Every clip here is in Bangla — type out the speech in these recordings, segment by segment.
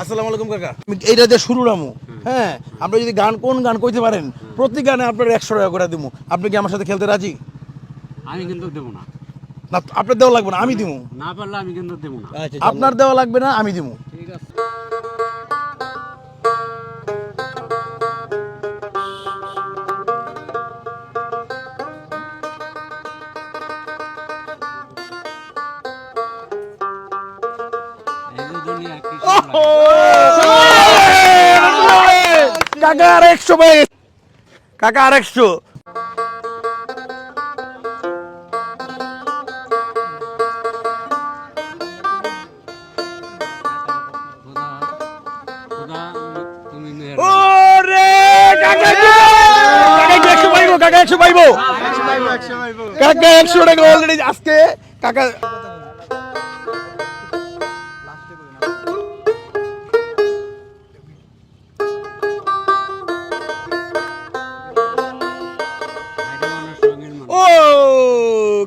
আসসালামু আলাইকুম কাকা। আমি এইটা যে শুরু রামু। হ্যাঁ আপনি যদি গান কোন গান কইতে পারেন প্রতি গানে আপনার একশো টাকা করে দিব আপনি কি আমার সাথে খেলতে রাজি? আমি কিন্তু দেবো না। না আপনার দেওয়া লাগবে না আমি দিব না পারলে আমি কিন্তু দেবো না। আপনার দেওয়া লাগবে না আমি দিব ঠিক আছে। কাকা আর একশো ভাই কাকা আর একশো কাকা একশো টাকা অলরেডি আজকে কাকা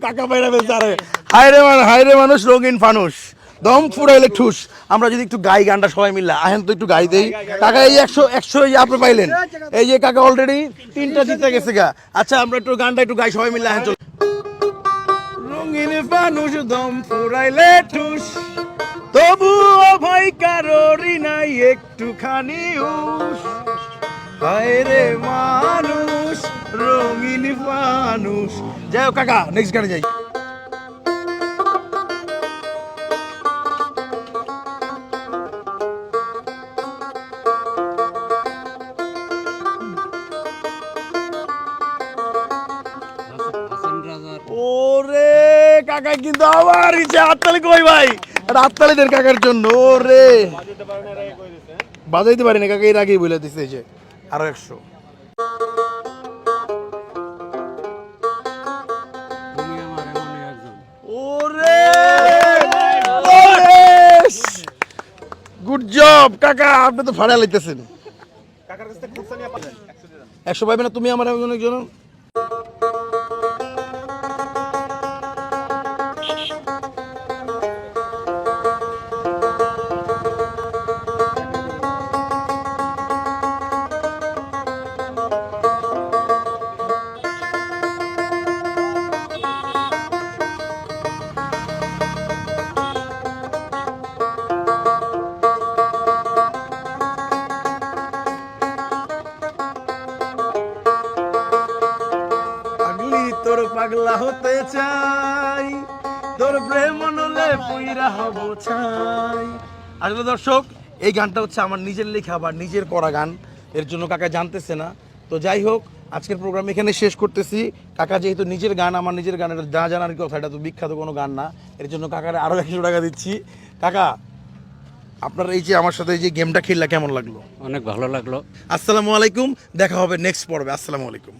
কাকা বাইরা আরে। হায়রে মানুষ হায়রে মানুষ রঙিন ফানুষ। দম ফুরাইলে ঠুস। আমরা যদি একটু গাই গানটা সবাই মিললে। আহেন তো একটু গাই দেই। কাকা এই একশো একশো এই আপনি পাইলেন। এই যে কাকা। অলরেডি তিনটা জিতে গেছে গা। আচ্ছা আমরা একটু গানটা একটু গাই সবাই মিললে আহেন চল। রঙিন ফানুষ দম ফুরাইলে ঠুস। তবুও ভাই কারোরই নাই একটুখানি উস হায় রে মানুষ রঙিন মানুষ। যাই হোক, কাকা নেক্সট গানে যাই। ওরে, কাকা, কিন্তু আবার ইচ্ছে, হাততালি কই ভাই? হাততালি কাকার জন্য, ওরে। বাজাইতে পারি না কাকা, এর আগেই বলে দিছে, এই যে। আরও একশো। কাকা আপনি তো ভাড়া লাইতেছেন। একশো পাইবে না তুমি আমার একজন একজন তোর পাগলা হতে চাই তোর প্রেম নলে পুইরা হব চাই। আসলে দর্শক এই গানটা হচ্ছে আমার নিজের লেখা বা নিজের করা গান। এর জন্য কাকা জানতেছে না। তো যাই হোক আজকের প্রোগ্রাম এখানে শেষ করতেছি। কাকা যেহেতু নিজের গান আমার নিজের গানের যা জানার কথা এটা তো বিখ্যাত কোনো গান না। এর জন্য কাকার আরও একশো টাকা দিচ্ছি। কাকা আপনার এই যে আমার সাথে এই যে গেমটা খেললা কেমন লাগল? অনেক ভালো লাগল। আসসালামু আলাইকুম। দেখা হবে নেক্সট পর্বে। আসসালামু আলাইকুম।